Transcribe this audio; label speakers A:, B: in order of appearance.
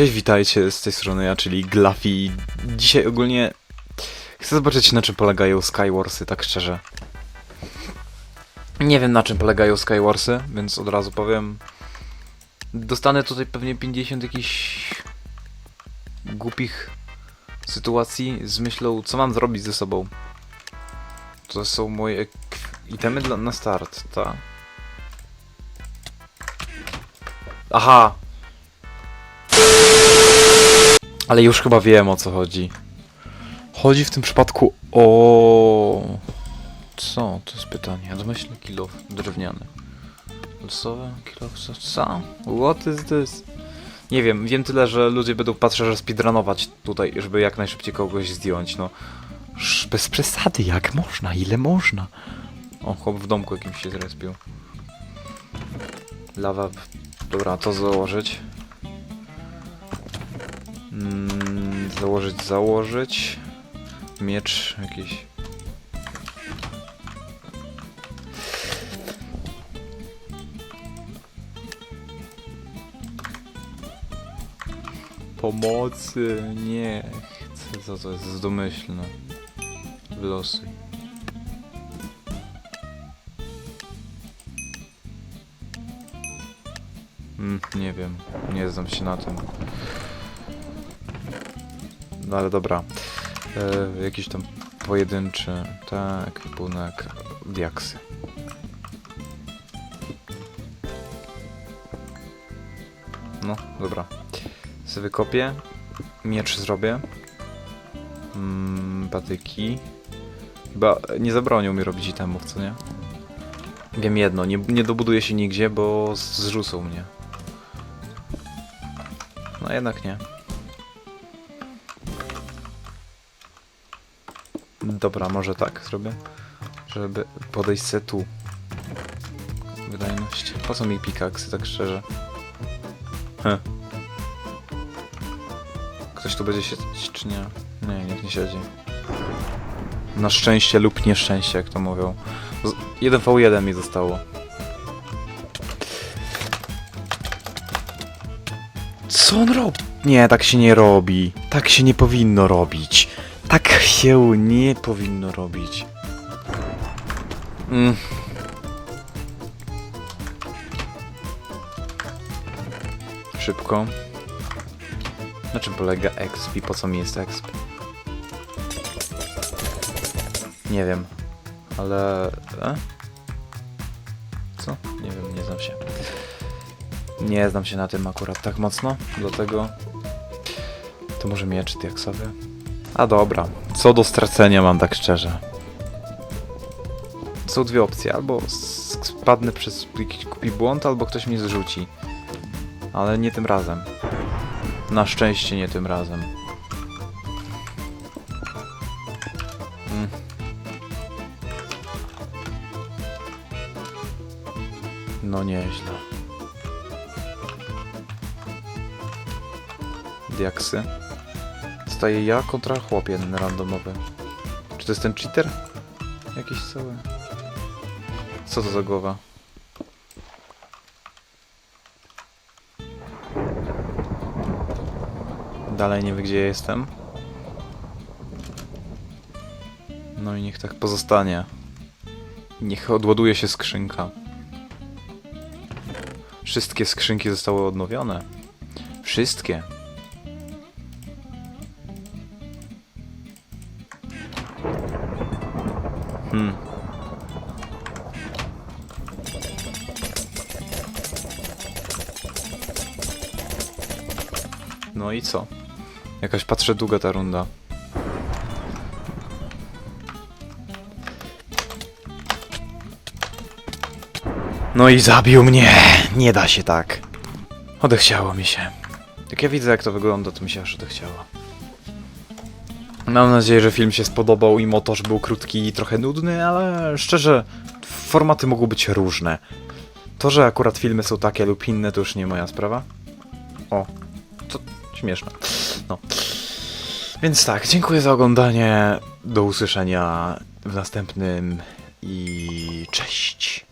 A: Cześć, witajcie z tej strony ja, czyli Glafi. Dzisiaj ogólnie chcę zobaczyć na czym polegają Skywarsy, tak szczerze. Nie wiem na czym polegają Skywarsy, więc od razu powiem. Dostanę tutaj pewnie 50 jakichś głupich sytuacji z myślą, co mam zrobić ze sobą. To są moje itemy dla, na start, tak? Aha! Ale już chyba wiem o co chodzi. Chodzi w tym przypadku o... Co? To jest pytanie. Domyślny kilof drewniany. Losowe kilof... Co? Co? What is this? Nie wiem, wiem tyle, że ludzie będą patrzeć, że speedrunować tutaj, żeby jak najszybciej kogoś zdjąć, no. Sz, bez przesady, jak można? Ile można? O, chłop w domku jakimś się zrespił. Lawa... Dobra, to założyć. Mm, założyć, założyć. Miecz jakiś. Pomocy, nie chcę, co to jest domyślne. Wylosuj. Mm, nie wiem, nie znam się na tym. No ale dobra. E, jakiś tam pojedynczy, tak, punek, diaksy. No, dobra. Sobie wykopię. Miecz zrobię. Mm, patyki. Chyba nie zabronią mi robić itemów, co nie? Wiem jedno, nie, nie dobuduję się nigdzie, bo zrzucą mnie. No jednak nie. Dobra, może tak zrobię. Żeby podejść se tu. Wydajność. Po co mi pikaksy, tak szczerze? Heh. Ktoś tu będzie siedzieć, czy nie? Nie, nikt nie siedzi. Na szczęście lub nieszczęście, jak to mówią. Z 1v1 mi zostało. Co on robi? Nie, tak się nie robi. Tak się nie powinno robić. Tak się nie powinno robić. Mm. Szybko. Na czym polega exp i po co mi jest exp? Nie wiem. Ale... E? Co? Nie wiem, nie znam się. Nie znam się na tym akurat tak mocno, dlatego... To może miecz diaksowy? A dobra, co do stracenia mam tak szczerze. Są dwie opcje, albo spadnę przez kupi błąd, albo ktoś mnie zrzuci. Ale nie tym razem. Na szczęście nie tym razem. Mm. No nieźle. Diaksy. Staję ja kontra chłop jeden randomowy. Czy to jest ten cheater? Jakiś cały. Co to za głowa? Dalej nie wie gdzie ja jestem. No i niech tak pozostanie. Niech odładuje się skrzynka. Wszystkie skrzynki zostały odnowione. Wszystkie. No i co? Jakaś patrzę długa ta runda. No i zabił mnie! Nie da się tak. Odechciało mi się. Jak ja widzę jak to wygląda, to mi się aż odechciało. Mam nadzieję, że film się spodobał i motorz był krótki i trochę nudny, ale szczerze, formaty mogą być różne. To, że akurat filmy są takie lub inne, to już nie moja sprawa. O, to śmieszne. No. Więc tak, dziękuję za oglądanie. Do usłyszenia w następnym i cześć.